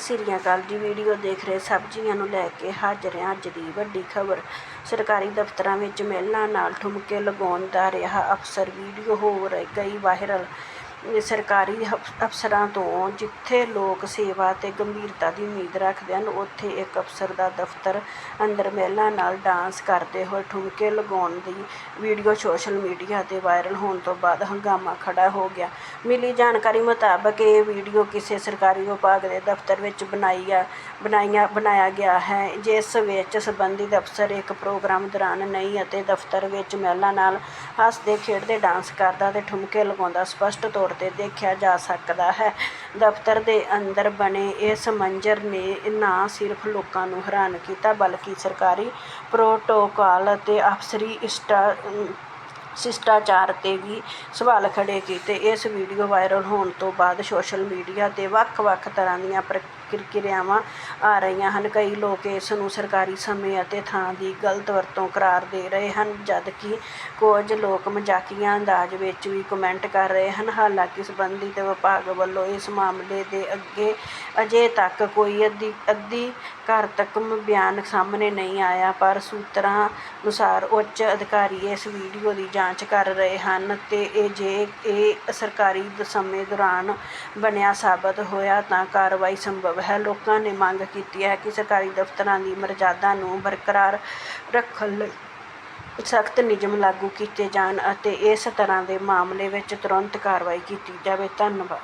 ਸ੍ਰੀ ਅਕਾਲ ਜੀ ਵੀਡੀਓ ਦੇਖ ਰਹੇ ਸਬਜ਼ੀਆਂ ਨੂੰ ਲੈ ਕੇ ਹਾਜ਼ਰ ਹਾਂ ਅੱਜ ਦੀ ਵੱਡੀ ਖਬਰ। ਸਰਕਾਰੀ ਦਫ਼ਤਰਾਂ ਵਿੱਚ ਮਹਿਲਾ ਨਾਲ ਠੁਮਕੇ ਲਗਾਉਣ ਦਾ ਰਿਹਾ ਅਫਸਰ। ਵੀਡੀਓ ਹੋ ਰਹੀ ਗਈ ਵਾਇਰਲ। ਸਰਕਾਰੀ ਅਫ- ਅਫਸਰਾਂ ਤੋਂ ਜਿੱਥੇ ਲੋਕ ਸੇਵਾ ਤੇ ਗੰਭੀਰਤਾ ਦੀ ਉਮੀਦ ਰੱਖਦੇ ਹਨ, ਉੱਥੇ ਇੱਕ ਅਫਸਰ ਦਾ ਦਫ਼ਤਰ ਅੰਦਰ ਮਹਿਲਾ ਨਾਲ ਡਾਂਸ ਕਰਦੇ ਹੋਏ ਠੁਮਕੇ ਲਗਾਉਣ ਦੀ ਵੀਡੀਓ ਸੋਸ਼ਲ ਮੀਡੀਆ 'ਤੇ ਵਾਇਰਲ ਹੋਣ ਤੋਂ ਬਾਅਦ ਹੰਗਾਮਾ ਖੜਾ ਹੋ ਗਿਆ। ਮਿਲੀ ਜਾਣਕਾਰੀ ਮੁਤਾਬਕ ਇਹ ਵੀਡੀਓ ਕਿਸੇ ਸਰਕਾਰੀ ਵਿਭਾਗ ਦੇ ਦਫ਼ਤਰ ਵਿੱਚ ਬਣਾਈ ਆ, ਬਣਾਈਆਂ, ਬਣਾਇਆ ਗਿਆ ਹੈ, ਜਿਸ ਵਿੱਚ ਸੰਬੰਧਿਤ ਅਫਸਰ ਇੱਕ ਪ੍ਰੋਗਰਾਮ ਦੌਰਾਨ ਨਹੀਂ ਅਤੇ ਦਫ਼ਤਰ ਵਿੱਚ ਮਹਿਲਾ ਨਾਲ ਹੱਸਦੇ, ਖੇਡਦੇ, ਡਾਂਸ ਕਰਦਾ ਅਤੇ ਠੁਮਕੇ ਲਗਾਉਂਦਾ ਸਪੱਸ਼ਟ ਤੌਰ ਤੇ ਦੇਖਿਆ ਜਾ ਸਕਦਾ ਹੈ। ਦਫ਼ਤਰ ਦੇ ਅੰਦਰ ਬਣੇ ਇਸ ਮੰਜ਼ਰ ਨੇ ਨਾ ਸਿਰਫ ਲੋਕਾਂ ਨੂੰ ਹੈਰਾਨ ਕੀਤਾ, ਬਲਕਿ ਸਰਕਾਰੀ ਪ੍ਰੋਟੋਕਾਲ ਅਤੇ ਅਫਸਰੀ ਇਸ਼ਟਾ ਸ਼ਿਸ਼ਟਾਚਾਰ 'ਤੇ ਵੀ ਸਵਾਲ ਖੜ੍ਹੇ ਕੀਤੇ। ਇਸ ਵੀਡੀਓ ਵਾਇਰਲ ਹੋਣ ਤੋਂ ਬਾਅਦ ਸੋਸ਼ਲ ਮੀਡੀਆ 'ਤੇ ਵੱਖ-ਵੱਖ ਤਰ੍ਹਾਂ ਦੀਆਂ ਪ੍ਰਤੀਕਿਰਿਆਵਾਂ ਆ ਰਹੀਆਂ ਹਨ। ਕਈ ਲੋਕ ਇਸ ਨੂੰ ਸਰਕਾਰੀ ਸਮੇਂ ਅਤੇ ਥਾਂ ਦੀ ਗਲਤ ਵਰਤੋਂ ਕਰਾਰ ਦੇ ਰਹੇ ਹਨ, ਜਦਕਿ ਕੁਝ ਲੋਕ ਮਜ਼ਾਕੀਆ ਅੰਦਾਜ਼ ਵਿੱਚ ਵੀ ਕਮੈਂਟ ਕਰ ਰਹੇ ਹਨ। ਹਾਲਾਂਕਿ ਸੰਬੰਧਿਤ ਵਿਭਾਗ ਵੱਲੋਂ ਇਸ ਮਾਮਲੇ ਦੇ ਅੱਗੇ ਅਜੇ ਤੱਕ ਕੋਈ ਅਧਿ, ਅਧਿਕਾਰਤਕ ਬਿਆਨ ਸਾਹਮਣੇ ਨਹੀਂ ਆਇਆ, ਪਰ ਸੂਤਰਾਂ ਅਨੁਸਾਰ ਉੱਚ ਅਧਿਕਾਰੀ ਇਸ ਵੀਡੀਓ ਦੀ ਜਾਂਚ ਜਾਂਚ ਕਰ ਰਹੇ ਹਨ ਅਤੇ ਇਹ ਜੇ ਇਹ ਸਰਕਾਰੀ ਸਮੇਂ ਦੌਰਾਨ ਬਣਿਆ ਸਾਬਤ ਹੋਇਆ ਤਾਂ ਕਾਰਵਾਈ ਸੰਭਵ ਹੈ। ਲੋਕਾਂ ਨੇ ਮੰਗ ਕੀਤੀ ਹੈ ਕਿ ਸਰਕਾਰੀ ਦਫ਼ਤਰਾਂ ਦੀ ਮਰਜ਼ਾਦਾ ਨੂੰ ਬਰਕਰਾਰ ਰੱਖਣ ਲਈ ਸਖਤ ਨਿਯਮ ਲਾਗੂ ਕੀਤੇ ਜਾਣ ਅਤੇ ਇਸ ਤਰ੍ਹਾਂ ਦੇ ਮਾਮਲੇ ਵਿੱਚ ਤੁਰੰਤ ਕਾਰਵਾਈ ਕੀਤੀ ਜਾਵੇ। ਧੰਨਵਾਦ।